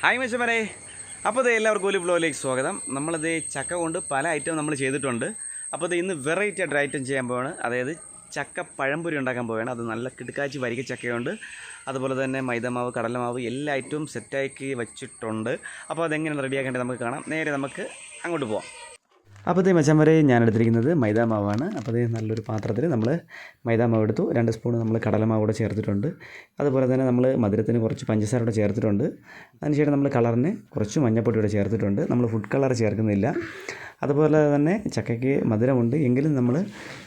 Hi മച്ചമരെ അപ്പോൾ ഇത് എല്ലാവർക്കും ഒരു ഫ്ലോയിലേക്ക് സ്വാഗതം. നമ്മളിത് ചക്ക കൊണ്ട് പല ഐറ്റം നമ്മൾ ചെയ്തിട്ടുണ്ട്. അപ്പോൾ ഇത് ഇന്ന് വെറൈറ്റി ആയിട്ട് ഐറ്റം ചെയ്യാൻ പോവാണ്. അതായത് ചക്ക പഴംപൊരി ഉണ്ടാക്കാൻ പോവുകയാണ് അത് നല്ല കിടുക്കാച്ചി വരിക ചക്കയുണ്ട്. അതുപോലെ തന്നെ മൈദമാവ് കടലമാവ് എല്ലാ ഐറ്റവും സെറ്റാക്കി വെച്ചിട്ടുണ്ട്. അപ്പോൾ അതെങ്ങനെയാണ് റെഡിയാക്കേണ്ടത് നമുക്ക് കാണാം. നേരെ നമുക്ക് അങ്ങോട്ട് പോവാം. അപ്പോൾ ഇത് മച്ചാൻ വരെ ഞാൻ എടുത്തിരിക്കുന്നത് മൈദാ മാവാണ്. അപ്പോൾ ഇത് നല്ലൊരു പാത്രത്തിൽ നമ്മൾ മൈദാ മാവ് എടുത്തു. രണ്ട് സ്പൂൺ നമ്മൾ കടലമാവ് കൂടെ ചേർത്തിട്ടുണ്ട്. അതുപോലെ തന്നെ നമ്മൾ മധുരത്തിന് കുറച്ച് പഞ്ചസാര കൂടെ ചേർത്തിട്ടുണ്ട്. അതിനുശേഷം നമ്മൾ കളറിന് കുറച്ച് മഞ്ഞപ്പൊടി കൂടെ ചേർത്തിട്ടുണ്ട്. നമ്മൾ ഫുഡ് കളർ ചേർക്കുന്നില്ല. അതുപോലെ തന്നെ ചക്കയ്ക്ക് മധുരമുണ്ട്. എങ്കിലും നമ്മൾ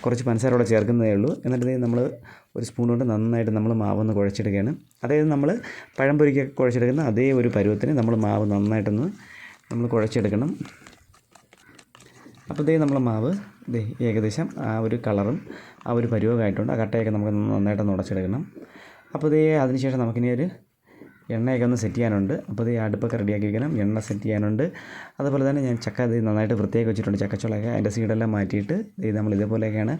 കുറച്ച് പഞ്ചസാര കൂടെ ചേർക്കുന്നതേ ഉള്ളൂ. എന്നിട്ട് നമ്മൾ ഒരു സ്പൂൺ കൊണ്ട് നന്നായിട്ട് നമ്മൾ മാവൊന്ന് കുഴച്ചെടുക്കുകയാണ്. അതായത് നമ്മൾ പഴം പഴംപൊരിക്കൊക്കെ കുഴച്ചെടുക്കുന്ന അതേ ഒരു പരുവത്തിന് നമ്മൾ മാവ് നന്നായിട്ടൊന്ന് നമ്മൾ കുഴച്ചെടുക്കണം. അപ്പോൾ ഇതേ നമ്മൾ മാവ് ഇതേ ഏകദേശം ആ ഒരു കളറും ആ ഒരു പരുവമായിട്ടുണ്ട് ആ കട്ടയൊക്കെ നമുക്ക് നന്നായിട്ട് ഉടച്ചെടുക്കണം. അപ്പോൾ ഇതേ അതിനുശേഷം നമുക്കിനി ഒരു എണ്ണയൊക്കെ ഒന്ന് സെറ്റ് ചെയ്യാനുണ്ട്. അപ്പോൾ ഇത് അടുപ്പൊക്കെ റെഡിയാക്കി വെക്കണം. എണ്ണ സെറ്റ് ചെയ്യാനുണ്ട്. അതുപോലെ തന്നെ ഞാൻ ചക്ക ഇത് നന്നായിട്ട് വൃത്തിയാക്കി വെച്ചിട്ടുണ്ട് ചക്കച്ചുളയൊക്കെ. അതിന്റെ സീഡെല്ലാം മാറ്റിയിട്ട് ഇത് നമ്മൾ ഇതേപോലെയൊക്കെയാണ്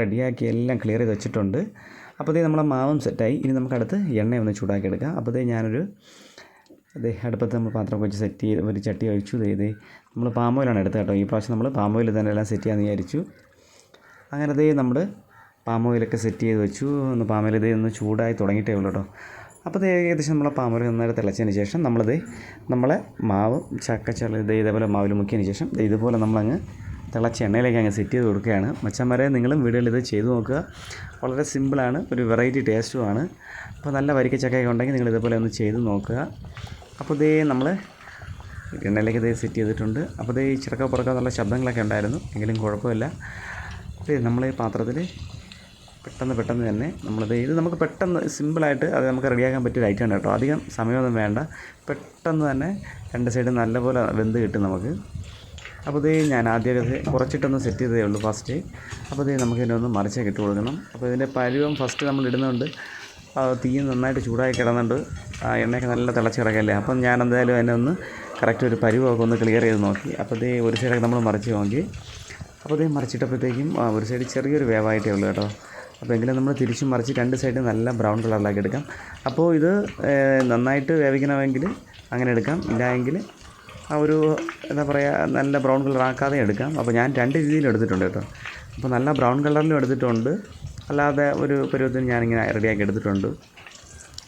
റെഡിയാക്കി എല്ലാം ക്ലിയർ ചെയ്ത് വെച്ചിട്ടുണ്ട്. അപ്പോൾ നമ്മളെ മാവും സെറ്റായി ഇനി നമുക്കടുത്ത് എണ്ണ ഒന്ന് ചൂടാക്കി എടുക്കാം. അപ്പോൾ ഞാനൊരു അതെ അടുപ്പത്ത് നമ്മൾ പാത്രം വെച്ച് സെറ്റ് ചെയ്ത് ഒരു ചട്ടി ഒഴിച്ചു. ഇതേ നമ്മൾ പാമ്പോയിലാണ് എടുത്തത് കേട്ടോ. ഈ പ്രാവശ്യം നമ്മൾ പാമ്പോയിൽ തന്നെ എല്ലാം സെറ്റ് ചെയ്യാമെന്ന് വിചാരിച്ചു. അങ്ങനെ ദേ നമ്മൾ പാമ്പോയിലൊക്കെ സെറ്റ് ചെയ്ത് വെച്ചു. ഒന്ന് പാമ്പോയിൽ ഇതേ ഒന്ന് ചൂടായി തുടങ്ങിയിട്ടേ ഉള്ളൂ കേട്ടോ. അപ്പോൾ ഏകദേശം നമ്മളെ പാം ഓയിൽ നന്നായിട്ട് തിളച്ചതിന് ശേഷം നമ്മളിത് നമ്മളെ മാവ് ചക്കച്ചള ഇത് ഇതേപോലെ മാവിൽ മുക്കിയതിന് ശേഷം ഇതുപോലെ നമ്മളങ്ങ് തിളച്ച എണ്ണയിലേക്ക് അങ്ങ് സെറ്റ് ചെയ്ത് കൊടുക്കുകയാണ്. മച്ചന്മാരെ നിങ്ങളും വീടുകളിൽ ഇത് ചെയ്ത് നോക്കുക. വളരെ സിമ്പിളാണ് ഒരു വെറൈറ്റി ടേസ്റ്റുമാണ് അപ്പോൾ നല്ല വരിക്ക ചക്കയൊക്കെ ഉണ്ടെങ്കിൽ നിങ്ങൾ ഇതുപോലെ ഒന്ന് ചെയ്ത് നോക്കുക. അപ്പോൾ ഇതേ നമ്മൾ എണ്ണയിലേക്ക് ഇതേ സെറ്റ് ചെയ്തിട്ടുണ്ട്. അപ്പോൾ ഇതേ ചിറക്ക പുറക്ക എന്നുള്ള ശബ്ദങ്ങളൊക്കെ ഉണ്ടായിരുന്നു. എങ്കിലും കുഴപ്പമില്ല. അപ്പോൾ നമ്മൾ ഈ പാത്രത്തിൽ പെട്ടെന്ന് പെട്ടെന്ന് തന്നെ നമ്മളിത് ഇത് നമുക്ക് പെട്ടെന്ന് സിമ്പിളായിട്ട് അത് നമുക്ക് റെഡിയാക്കാൻ പറ്റിയ ഒരു ഐറ്റമാണ് കേട്ടോ. അധികം സമയമൊന്നും വേണ്ട. പെട്ടെന്ന് തന്നെ രണ്ട് സൈഡും നല്ലപോലെ വെന്ത് കിട്ടും നമുക്ക്. അപ്പോൾ ഇത് ഞാൻ ആദ്യമൊക്കെ കുറച്ചിട്ടൊന്ന് സെറ്റ് ചെയ്തതേ ഉള്ളൂ ഫസ്റ്റ് അപ്പോൾ ഇത് നമുക്ക് ഇതിനെ ഒന്ന് മറിച്ചൊക്കെ ഇട്ട് കൊടുക്കണം. അപ്പോൾ ഇതിന്റെ പരുവം ഫസ്റ്റ് നമ്മൾ ഇടുന്നുണ്ട് ആ തീ നന്നായിട്ട് ചൂടായി കിടന്നുണ്ട്. ആ എണ്ണയൊക്കെ നല്ല തിളച്ച് കിടക്കല്ലേ അപ്പം ഞാൻ എന്തായാലും അതിനെ ഒന്ന് കറക്റ്റ് ഒരു പരിവൊക്കെ ഒന്ന് ക്ലിയർ ചെയ്ത് നോക്കി. അപ്പോൾ ഇതേ ഒരു സൈഡൊക്കെ നമ്മൾ മറിച്ച് നോക്കി അപ്പോൾ ഇതേ മറിച്ചിട്ടപ്പോഴത്തേക്കും ഒരു സൈഡ് ചെറിയൊരു വേവായിട്ടേ ഉള്ളൂ കേട്ടോ. അപ്പോൾ എങ്കിലും നമ്മൾ തിരിച്ചു മറിച്ച് രണ്ട് സൈഡ് നല്ല ബ്രൗൺ കളറിലാക്കി എടുക്കാം. അപ്പോൾ ഇത് നന്നായിട്ട് വേവിക്കണമെങ്കിൽ അങ്ങനെ എടുക്കാം. ഇല്ല എങ്കിൽ ആ ഒരു എന്താ പറയുക നല്ല ബ്രൗൺ കളർ ആക്കാതെ എടുക്കാം. അപ്പോൾ ഞാൻ രണ്ട് രീതിയിൽ എടുത്തിട്ടുണ്ട് കേട്ടോ. അപ്പോൾ നല്ല ബ്രൗൺ കളറിലും എടുത്തിട്ടുണ്ട്. അല്ലാതെ ഒരു പരുവത്തിന് ഞാനിങ്ങനെ റെഡിയാക്കി എടുത്തിട്ടുണ്ട്.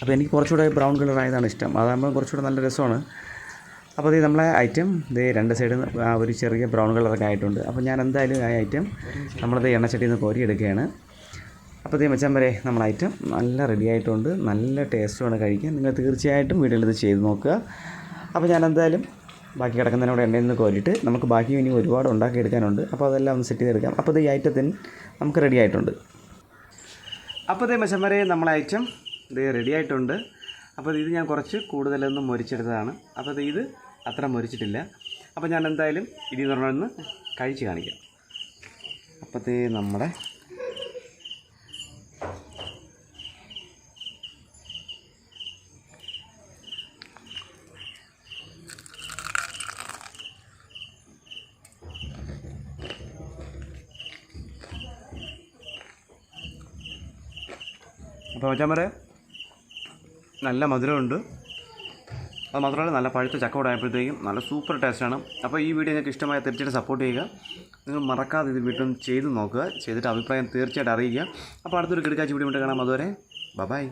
അപ്പോൾ എനിക്ക് കുറച്ചുകൂടെ ബ്രൗൺ കളർ ആയതാണ് ഇഷ്ടം. അതാകുമ്പോൾ കുറച്ചുകൂടെ നല്ല രസമാണ്. അപ്പോൾ ഇത് നമ്മളെ ഐറ്റം ഇത് രണ്ട് സൈഡിൽ ഒരു ചെറിയ ബ്രൗൺ കളറൊക്കെ ആയിട്ടുണ്ട്. അപ്പോൾ ഞാൻ എന്തായാലും ആ ഐറ്റം നമ്മളത് എണ്ണച്ചട്ടിയിൽ നിന്ന് കോരി എടുക്കുകയാണ്. അപ്പോൾ ഇത് മച്ചാൻ വരെ നമ്മൾ ഐറ്റം നല്ല റെഡി ആയിട്ടുണ്ട്. നല്ല ടേസ്റ്റുമാണ് കഴിക്കാൻ. നിങ്ങൾ തീർച്ചയായിട്ടും വീട്ടിൽ ഇത് ചെയ്ത് നോക്കുക. അപ്പോൾ ഞാൻ എന്തായാലും ബാക്കി കിടക്കുന്നതിനോട് എണ്ണയിൽ നിന്ന് കോരിയിട്ട് നമുക്ക് ബാക്കി ഇനി ഒരുപാട് ഉണ്ടാക്കി എടുക്കാനുണ്ട്. അപ്പോൾ അതെല്ലാം ഒന്ന് സെറ്റ് ചെയ്തെടുക്കാം. അപ്പോൾ ഇത് ഈ ഐറ്റത്തിന് നമുക്ക് റെഡി ആയിട്ടുണ്ട്. അപ്പോൾ ഇതേ മച്ചന്മാരെ നമ്മളെ ഐറ്റം ഇത് റെഡി ആയിട്ടുണ്ട്. അപ്പോൾ ഇത് ഞാൻ കുറച്ച് കൂടുതലൊന്നും മൊരിച്ചെടുത്തതാണ്. അപ്പോൾ ഇത് അത്ര മൊരിച്ചിട്ടില്ല. അപ്പോൾ ഞാൻ എന്തായാലും ഇനി പറഞ്ഞൊന്ന് കഴിച്ച് കാണിക്കാം. അപ്പോഴത്തേ നമ്മുടെ അപ്പോൾ മച്ചാൻ നല്ല മധുരമുണ്ട്. അത് മാത്രമല്ല നല്ല പഴുത്ത ചക്ക കൂടായപ്പോഴത്തേക്കും നല്ല സൂപ്പർ ടേസ്റ്റാണ് അപ്പോൾ ഈ വീഡിയോ നിങ്ങൾക്ക് ഇഷ്ടമായ തീർച്ചയായിട്ടും സപ്പോർട്ട് ചെയ്യുക. നിങ്ങൾ മറക്കാതെ ഇത് വീട്ടിൽ ചെയ്ത് നോക്കുക. ചെയ്തിട്ട് അഭിപ്രായം തീർച്ചയായിട്ടും അറിയിക്കുക. അപ്പോൾ അടുത്തൊരു കിടക്കാച്ചി വീഡിയോ കാണാം. അതുവരെ ബൈ